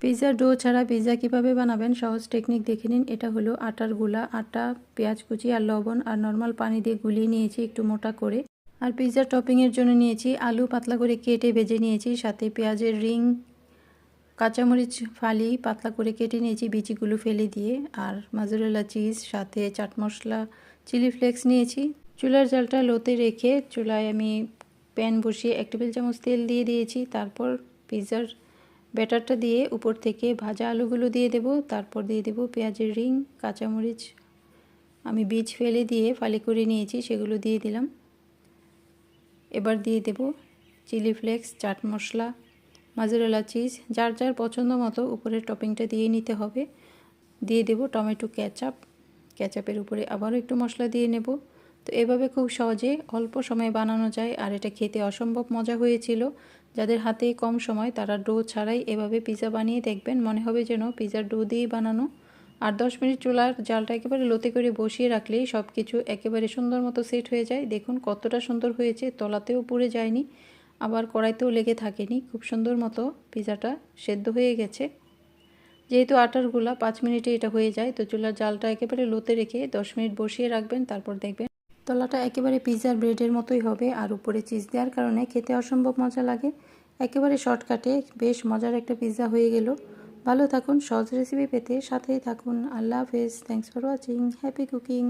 পিৎজার do ছাড়া pizza কীভাবে বানাবেন? সহজ টেকনিক দেখে নিন। এটা হলো আটারগুলা, আটা, পেঁয়াজ কুচি আর লবণ আর নর্মাল পানি দিয়ে গুলিয়ে নিয়েছি একটু মোটা করে। আর পিৎজার টপিংয়ের জন্য নিয়েছি আলু পাতলা করে কেটে ভেজে নিয়েছি, সাথে পেঁয়াজের রিং, কাঁচামরিচ ফালি পাতলা করে কেটে নিয়েছি, বিচিগুলো ফেলে দিয়ে আর মাজুরেলা চিজ সাথে চাট মশলা চিলি ফ্লেক্স নিয়েছি। চুলার জালটা লোতে রেখে চুলায় আমি প্যান বসিয়ে এক টেবিল চামচ তেল দিয়ে দিয়েছি। তারপর পিৎজার ব্যাটারটা দিয়ে উপর থেকে ভাজা আলুগুলো দিয়ে দেব, তারপর দিয়ে দেব পেঁয়াজের রিং, কাঁচামরিচ। আমি বীজ ফেলে দিয়ে ফালি করে নিয়েছি, সেগুলো দিয়ে দিলাম। এবার দিয়ে দেব chilli flakes, chaat masala, mozzarella cheese, যার যার পছন্দ মতো উপরের টপিংটা দিয়ে নিতে হবে। দিয়ে দেব টমেটো ক্যাচাপ ক্যাচাপের উপরে আবারও একটু মশলা দিয়ে নেব। তো এভাবে খুব সহজে অল্প সময়ে বানানো যায়। আর এটা খেতে অসম্ভব মজা হয়েছিল। যাদের হাতে কম সময়, তারা ডো ছাড়াই এভাবে পিৎজা বানিয়ে দেখবেন। মনে হবে যেন পিৎজার ডো দিয়েই বানানো। আর দশ মিনিট চুলার জালটা একেবারে লোতে করে বসিয়ে রাখলেই সব কিছু একেবারে সুন্দর মতো সেট হয়ে যায়। দেখুন কতটা সুন্দর হয়েছে। তলাতেও পুড়ে যায়নি। আবার কড়াইতেও লেগে থাকেনি। খুব সুন্দর মতো পিৎজাটা সেদ্ধ হয়ে গেছে। যেহেতু আটারগুলা, পাঁচ মিনিটে এটা হয়ে যায়, তো চুলার জালটা একেবারে লোতে রেখে দশ মিনিট বসিয়ে রাখবেন। তারপর দেখবেন তলাটা একেবারে পিৎজার ব্রেডের মতোই হবে আর উপরে চিজ দেওয়ার কারণে খেতে অসম্ভব মজা লাগে। একেবারে শর্টকাটে বেশ মজার একটা পিৎজা হয়ে গেল। ভালো থাকুন, সহজ রেসিপি পেতে সাথেই থাকুন। আল্লাহ হাফেজ। Thanks for watching happy cooking